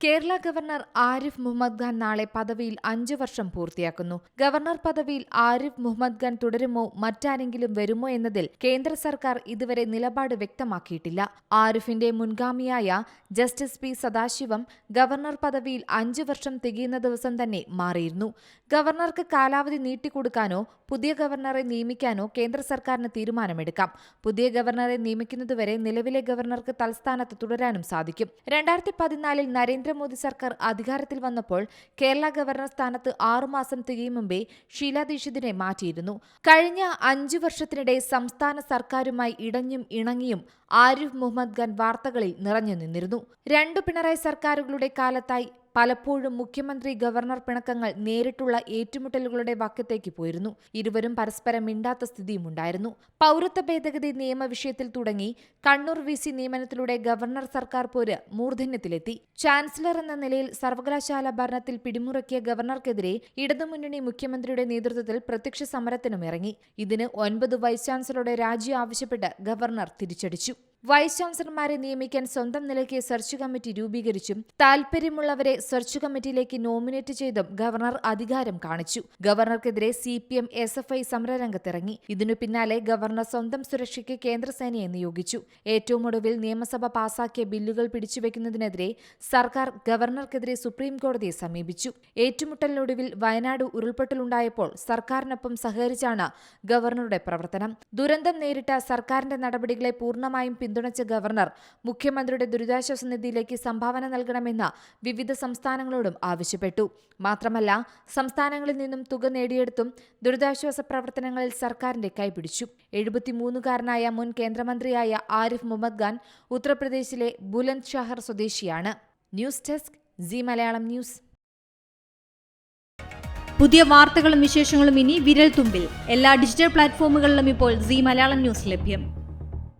Kerala governor Arif Mohammed Khan നാളെ പദവിയിൽ അഞ്ചു വർഷം പൂർത്തിയാക്കുന്നു. ഗവർണർ പദവിയിൽ ആരിഫ് മുഹമ്മദ് ഖാൻ തുടരുമോ മറ്റാരെങ്കിലും വരുമോ എന്നതിൽ കേന്ദ്ര സർക്കാർ ഇതുവരെ നിലപാട് വ്യക്തമാക്കിയിട്ടില്ല. ആരിഫിന്റെ മുൻഗാമിയായ ജസ്റ്റിസ് പി സദാശിവം ഗവർണർ പദവിയിൽ അഞ്ചു വർഷം തികയുന്ന ദിവസം തന്നെ മാറിയിരുന്നു. ഗവർണർക്ക് കാലാവധി നീട്ടിക്കൊടുക്കാനോ പുതിയ ഗവർണറെ നിയമിക്കാനോ കേന്ദ്ര സർക്കാരിന് തീരുമാനമെടുക്കാം. പുതിയ ഗവർണറെ നിയമിക്കുന്നതുവരെ നിലവിലെ ഗവർണർക്ക് തൽസ്ഥാനത്ത് തുടരാനും സാധിക്കും. രണ്ടായിരത്തി പതിനാലിൽ നരേന്ദ്രമോദി സർക്കാർ അധികാരത്തിൽ വന്നപ്പോൾ കേരള ഗവർണർ സ്ഥാനത്ത് ആറുമാസം തികയും മുമ്പേ ഷീലാ ദീക്ഷിതിനെ മാറ്റിയിരുന്നു. കഴിഞ്ഞ അഞ്ചു വർഷത്തിനിടെ സംസ്ഥാന സർക്കാരുമായി ഇടഞ്ഞും ഇണങ്ങിയും ആരിഫ് മുഹമ്മദ് ഖാൻ വാർത്തകളിൽ നിറഞ്ഞു നിന്നിരുന്നു. രണ്ടു പിണറായി സർക്കാരുകളുടെ കാലത്തായി പലപ്പോഴും മുഖ്യമന്ത്രി ഗവർണർ പിണക്കങ്ങൾ നേരിട്ടുള്ള ഏറ്റുമുട്ടലുകളുടെ വക്കത്തേക്ക് പോയിരുന്നു. ഇരുവരും പരസ്പരം മിണ്ടാത്ത സ്ഥിതിയുമുണ്ടായിരുന്നു പൗരത്വ ഭേദഗതി നിയമ വിഷയത്തിൽ തുടങ്ങി കണ്ണൂർ വി സി നിയമനത്തിലൂടെ ഗവർണർ സർക്കാർ പോര് മൂർധന്യത്തിലെത്തി. ചാൻസലർ എന്ന നിലയിൽ സർവകലാശാല ഭരണത്തിൽ പിടിമുറക്കിയ ഗവർണർക്കെതിരെ ഇടതുമുന്നണി മുഖ്യമന്ത്രിയുടെ നേതൃത്വത്തിൽ പ്രത്യക്ഷ സമരത്തിനും ഇറങ്ങി ഇതിന് ഒൻപത് വൈസ് ചാൻസലറുടെ രാജി ആവശ്യപ്പെട്ട് ഗവർണർ തിരിച്ചടിച്ചു. വൈസ് ചാൻസലർമാരെ നിയമിക്കാൻ സ്വന്തം നിലയ്ക്ക് സെർച്ച് കമ്മിറ്റി രൂപീകരിച്ചും താൽപര്യമുള്ളവരെ സെർച്ച് കമ്മിറ്റിയിലേക്ക് നോമിനേറ്റ് ചെയ്തും ഗവർണർ അധികാരം കാണിച്ചു. ഗവർണർക്കെതിരെ C P M S F I സമരരംഗത്തിറങ്ങി. ഇതിനു പിന്നാലെ ഗവർണർ സ്വന്തം സുരക്ഷയ്ക്ക് കേന്ദ്രസേനയെ നിയോഗിച്ചു. ഏറ്റവും ഒടുവിൽ നിയമസഭ പാസാക്കിയ ബില്ലുകൾ പിടിച്ചുവെക്കുന്നതിനെതിരെ സർക്കാർ ഗവർണർക്കെതിരെ സുപ്രീം കോടതിയെ സമീപിച്ചു ഏറ്റുമുട്ടലിനൊടുവിൽ വയനാട് ഉരുൾപൊട്ടലുണ്ടായപ്പോൾ സർക്കാരിനൊപ്പം സഹകരിച്ചാണ് ഗവർണറുടെ പ്രവർത്തനം. ദുരന്തം നേരിട്ട സർക്കാരിന്റെ നടപടികളെ പൂർണമായും പിന്തുണച്ച ഗവർണർ മുഖ്യമന്ത്രിയുടെ ദുരിതാശ്വാസ നിധിയിലേക്ക് സംഭാവന നൽകണമെന്ന് വിവിധ സംസ്ഥാനങ്ങളോടും ആവശ്യപ്പെട്ടു. മാത്രമല്ല സംസ്ഥാനങ്ങളിൽ നിന്നും തുക നേടിയെടുത്തും ദുരിതാശ്വാസ പ്രവർത്തനങ്ങളിൽ സർക്കാരിന്റെ കൈപിടിച്ചു എഴുപത്തിമൂന്നുകാരനായ മുൻ കേന്ദ്രമന്ത്രിയായ ആരിഫ് മുഹമ്മദ് ഖാൻ ഉത്തർപ്രദേശിലെ ബുലന്ദ് ഷഹർ സ്വദേശിയാണ്. News desk Zee Malayalam news. പുതിയ വാർത്തകളും വിശേഷങ്ങളും ഇനി വിരൽ തുമ്പിൽ എല്ലാ ഡിജിറ്റൽ പ്ലാറ്റ്ഫോമുകളിലും ഇപ്പോൾ സി മലയാളം ന്യൂസ് ലഭ്യം.